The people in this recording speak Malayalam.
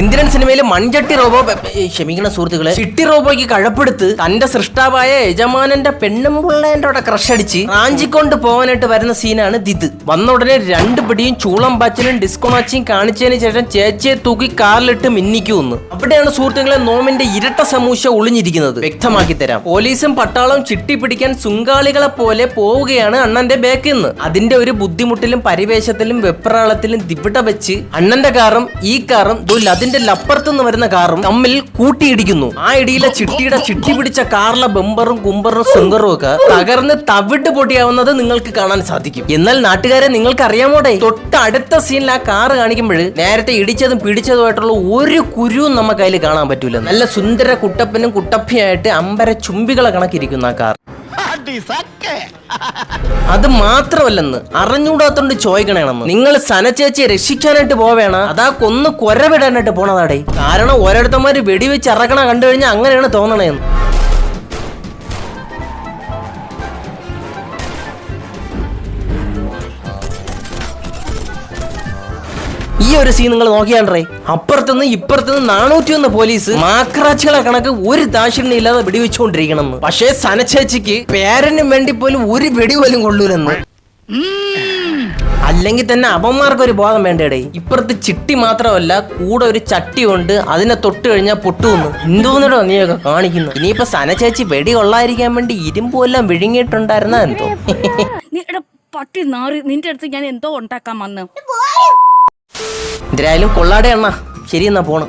ഇന്ത്യൻ സിനിമയിലെ മൺചട്ടി റോബോ ക്ഷമിക്കുന്ന സുഹൃത്തുക്കളെ. ചിട്ടി റോബോയ്ക്ക് കഴപ്പെടുത്ത് തന്റെ സൃഷ്ടാവായ യജമാനന്റെ പെണ്ണും പിള്ളേന്റെ ക്രഷ് അടിച്ച് റാഞ്ചിക്കൊണ്ട് പോകാനായിട്ട് വരുന്ന സീനാണ് ദിത് വന്ന ഉടനെ രണ്ട് പിടിയും ചൂളം ഡിസ്കോ ഡിസ്കോണാച്ചിയും കാണിച്ചതിന് ശേഷം ചേച്ചിയെ തൂക്കി കാറിലിട്ട് മിന്നിക്കുമെന്ന് അവിടെയാണ് സുഹൃത്തുക്കളെ നോമിന്റെ ഇരട്ട സമൂശ ഒളിഞ്ഞിരിക്കുന്നത്. വ്യക്തമാക്കി തരാം. പോലീസും പട്ടാളവും ചിട്ടി പിടിക്കാൻ സുങ്കാളികളെ പോലെ പോവുകയാണ് അണ്ണന്റെ ബാക്കിൽ നിന്ന് അതിന്റെ ഒരു ബുദ്ധിമുട്ടിലും പരിവേശത്തിലും വെപ്രാളത്തിലും ദിവിട വെച്ച് അണ്ണന്റെ കാറും ഈ കാറും ദോ അതിന്റെ ലപ്പുറത്തുനിന്ന് വരുന്ന കാറും തമ്മിൽ കൂട്ടിയിടിക്കുന്നു. ആ ഇടിയിലെ ചിട്ടിയുടെ ചിട്ടി പിടിച്ച കാറിലെ ബെമ്പറും കുമ്പറും സുങ്കറും ഒക്കെ തകർന്ന് തവിട്ട് പൊടിയാവുന്നത് നിങ്ങൾക്ക് കാണാൻ സാധിക്കും. എന്നാൽ നാട്ടുകാരെ നിങ്ങൾക്ക് അറിയാമോടെ തൊട്ടടുത്ത സീനിൽ ആ കാറ് കാണിക്കുമ്പോൾ നേരത്തെ ഇടിച്ചതും പിടിച്ചതുമായിട്ടുള്ള ഒരു കുരുവും നമുക്ക് അതിൽ കാണാൻ പറ്റൂല. നല്ല സുന്ദര കുട്ടപ്പനും കുട്ടപ്പിയായിട്ട് അമ്പര ചുംബികളെ കണക്കിരിക്കുന്ന ആ കാർ. അത് മാത്രമല്ലെന്ന് അറിഞ്ഞൂടാത്തോണ്ട് ചോദിക്കണേണെന്ന്. നിങ്ങൾ സനച്ചേച്ചിയെ രക്ഷിക്കാനായിട്ട് പോവേണ? അതാ കൊന്ന് കൊരവിടാനായിട്ട് പോണതാടേ. കാരണം ഓരോരുത്തന്മാര് വെടിവെച്ച് ഇറക്കണ കണ്ടു കഴിഞ്ഞാൽ അങ്ങനെയാണ് തോന്നണേന്ന്. ഈ ഒരു സീൻ നിങ്ങൾ നോക്കിയാണ്ടേ അപ്പുറത്തുനിന്ന് ഇപ്പുറത്തുനിന്ന് നാനൂറ്റി ഒന്ന് പോലീസ് മാക്രാച്ചുകളെ കണക്ക് ഒരു ദാക്ഷിണ്യം ഇല്ലാതെ വെടിവെച്ചുകൊണ്ടിരിക്കണമെന്ന്. പക്ഷേ സനച്ചേച്ചിക്ക് പേരനും വേണ്ടി പോലും ഒരു വെടി പോലും കൊള്ളൂലെന്ന്. അല്ലെങ്കിൽ തന്നെ അവന്മാർക്ക് ഒരു ബോധം വേണ്ടേടേ. ഇപ്പുറത്ത് ചിട്ടി മാത്രമല്ല കൂടെ ഒരു ചട്ടി ഉണ്ട് അതിനെ തൊട്ട് കഴിഞ്ഞാൽ പൊട്ടുവന്ന് എന്തോന്നിടോ നീയൊക്കെ കാണിക്കുന്നു ഇനിയിപ്പോ സനച്ചേച്ചി വെടി കൊള്ളാതിരിക്കാൻ വേണ്ടി ഇരുമ്പുമെല്ലാം വിഴുങ്ങിയിട്ടുണ്ടായിരുന്ന എന്തോ? നീ എടാ പട്ടി നാറി നിന്റെ അടുത്ത് ഞാൻ എന്തോ ഉണ്ടാക്കാൻ വന്ന്. എന്തായാലും കൊള്ളാടെ അണ്ണ. ശരി എന്നാ പോണം.